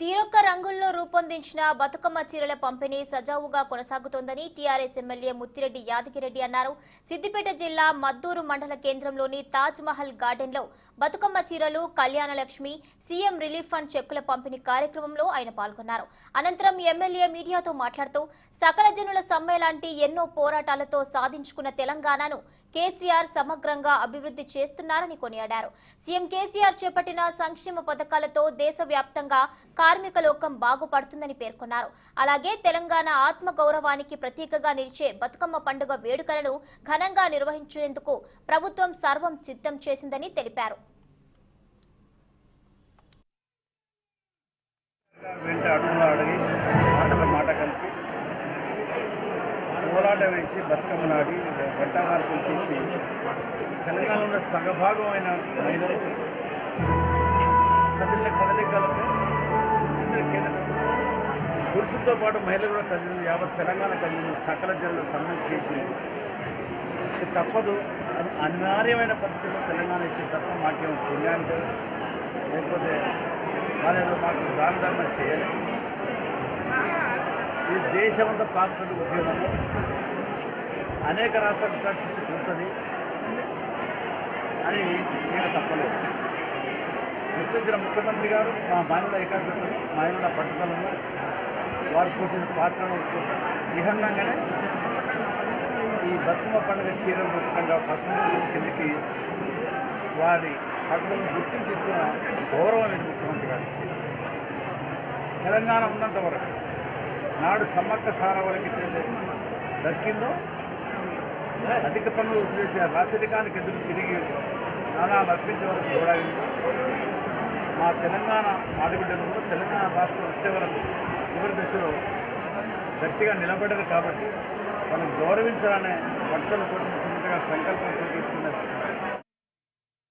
తీరొక్క రంగుల్లో రూపొందించిన బతుకమ్మ చీరల పంపిణీ సజావుగా కొనసాగుతోందని టీఆర్ఎస్ ఎమ్మెల్యే ముత్తిరెడ్డి యాదగిరెడ్డి అన్నారు. సిద్దిపేట జిల్లా మద్దూరు మండల కేంద్రంలోని తాజ్ మహల్ గార్డెన్లో బతుకమ్మ చీరలు కళ్యాణలక్ష్మి సీఎం రిలీఫ్ ఫండ్ చెక్కుల పంపిణీ కార్యక్రమంలో ఆయన పాల్గొన్నారు. అనంతరం ఎమ్మెల్యే మీడియాతో మాట్లాడుతూ సకల జనుల సమ్మె లాంటి ఎన్నో పోరాటాలతో సాధించుకున్న తెలంగాణను కేసీఆర్ సమగ్రంగా అభివృద్ధి చేస్తున్నారని కొనియాడారు. సీఎం కేసీఆర్ చేపట్టిన సంక్షేమ పథకాలతో దేశవ్యాప్తంగా కార్మిక లోకం బాగుపడుతుందని పేర్కొన్నారు. అలాగే తెలంగాణ ఆత్మ గౌరవానికి ప్రతీకగా నిలిచే బతుకమ్మ పండుగ వేడుకలను ఘనంగా నిర్వహించేందుకు ప్రభుత్వం సర్వం సిద్ధం చేసిందని తెలిపారు. మార్పులు చేసి తెలంగాణలో సగభాగమైన మహిళలు పురుషులతో పాటు మహిళలు కూడా కదిలిన యావత్ తెలంగాణ కదిలిన సకల జనులు సమ్మె చేసి తప్పదు. అది అనివార్యమైన పరిస్థితుల్లో తెలంగాణ ఇచ్చి తప్ప మాకేమో పుణ్యానికి లేకపోతే వాళ్ళేదో మాకు దాని ధర్మ చేయలేదు ఇది దేశమంతా పాకుతుంది ఉద్యమము అనేక రాష్ట్రాలు ఖర్చు కూర్తుంది. అని నేను తప్ప గుర్తించిన ముఖ్యమంత్రి గారు మా మహిళల ఏకాగ్రతను మహిళల పట్టుదలను వారు పోషించిన పాత్రను చిహ్నంగానే ఈ బతుకమ్మ పండుగ చీరల రూపకంగా పసుపు కిందకి వారి పట్టుదలను గుర్తించిస్తున్న గౌరవం అనేది ముఖ్యమంత్రి గారు తెలంగాణ ఉన్నంత వరకు నాడు సమ్మక్క సార వరకు ఎట్లయితే దక్కిందో అధిక పనులు చేసే రాచరికానికి ఎదురు తిరిగి నాణాలు అర్పించే వరకు కూడా మా తెలంగాణ ఆడబిడ్డలు కూడా తెలంగాణ రాష్ట్రం వచ్చే వరకు చివరి దశలో గట్టిగా నిలబడరు కాబట్టి మనం గౌరవించాలనే పట్టుదలతో ముఖ్యమంత్రిగా సంకల్పంతో తీసుకున్నది